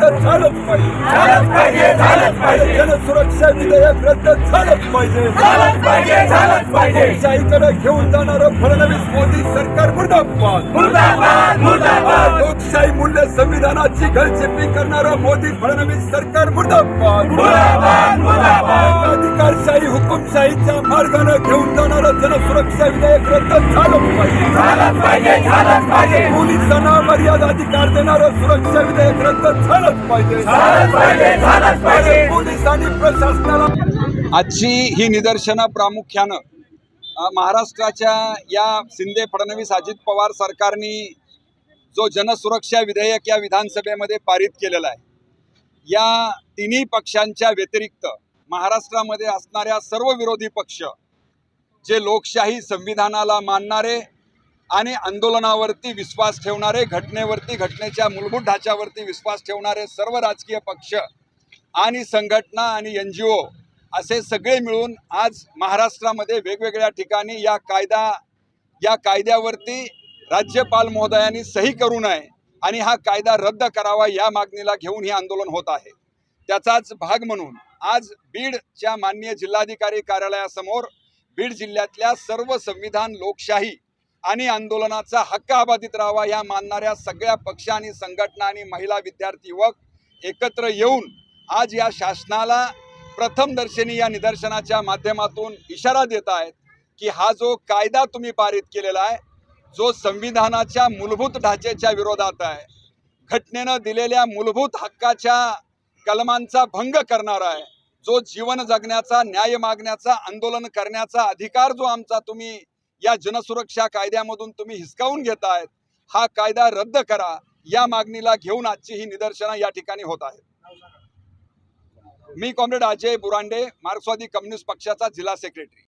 रद्द झालंच पाहिजे. जनसुरक्षा विधेयक रद्द झालंच पाहिजे. झालंच पाहिजे झालंच पाहिजे. लोकशाहीकडे घेऊन जाणारं फडणवीस मोदी सरकार मुर्दाबाद. लोकशाही मूल्य संविधानाची गळचेपी करणारं मोदी फडणवीस सरकार मुर्दाबाद. मुर्दाबाद हुकुमशाहीच्या मार्गाने घेऊन जाणारं जनसुरक्षा विधेयक रद्द झालं पाहिजे. पोलिसांना मर्यादा अधिकार देणारं सुरक्षा विधेयक रद्द झालंच पाहिजे. झालंच पाहिजे झालंच पाहिजे. पोलिसांनी प्रशासनाला आजची ही निदर्शनं प्रामुख्यानं महाराष्ट्राच्या या शिंदे फडणवीस अजित पवार सरकारने जो जनसुरक्षा विधेयक या विधानसभेमध्ये पारित केलेला आहे या तिन्ही पक्षांच्या व्यतिरिक्त महाराष्ट्रामध्ये असणाऱ्या सर्व विरोधी पक्ष जे लोकशाही संविधानाला मानणारे आणि आंदोलनावरती विश्वास ठेवणारे घटनेवरती घटनेच्या मूलभूत ढाच्यावरती विश्वास ठेवणारे सर्व राजकीय पक्ष आणि संघटना आणि एन जी ओ असे सगळे मिळून आज महाराष्ट्रामध्ये वेगवेगळ्या ठिकाणी या कायदा या कायद्यावरती राज्यपाल महोदयांनी सही करू नये आणि हा कायदा रद्द करावा या मागणीला घेऊन हे आंदोलन होत आहे. त्याचाच भाग म्हणून आज बीडच्या माननीय जिल्हाधिकारी कार्यालयासमोर बीड जिल्ह्यातल्या सर्व संविधान लोकशाही आणि आंदोलनाचा हक्क अबाधित राहावा या मानणाऱ्या सगळ्या पक्ष आणि संघटना आणि महिला विद्यार्थी युवक एकत्र येऊन आज या शासनाला प्रथम दर्शनी या निदर्शनाच्या माध्यमातून इशारा देत आहेत की हा जो कायदा तुम्ही पारित केलेला आहे जो संविधानाच्या मूलभूत ढाचेच्या विरोधात आहे घटनेनं दिलेल्या मूलभूत हक्काच्या कलमांचा भंग करणारा आहे. जो जीवन जगण्याचा न्याय मागण्याचा आंदोलन करण्याचा अधिकार जो आमचा तुम्ही या जनसुरक्षा कायद्यामधून तुम्ही हिसकावून घेतायत हा कायदा रद्द करा. या मागणीला घेऊन आजची ही निदर्शनं या ठिकाणी होत आहेत. मी कॉम्रेड अजय बुरांडे मार्क्सवादी कम्युनिस्ट पक्षाचा जिल्हा सेक्रेटरी.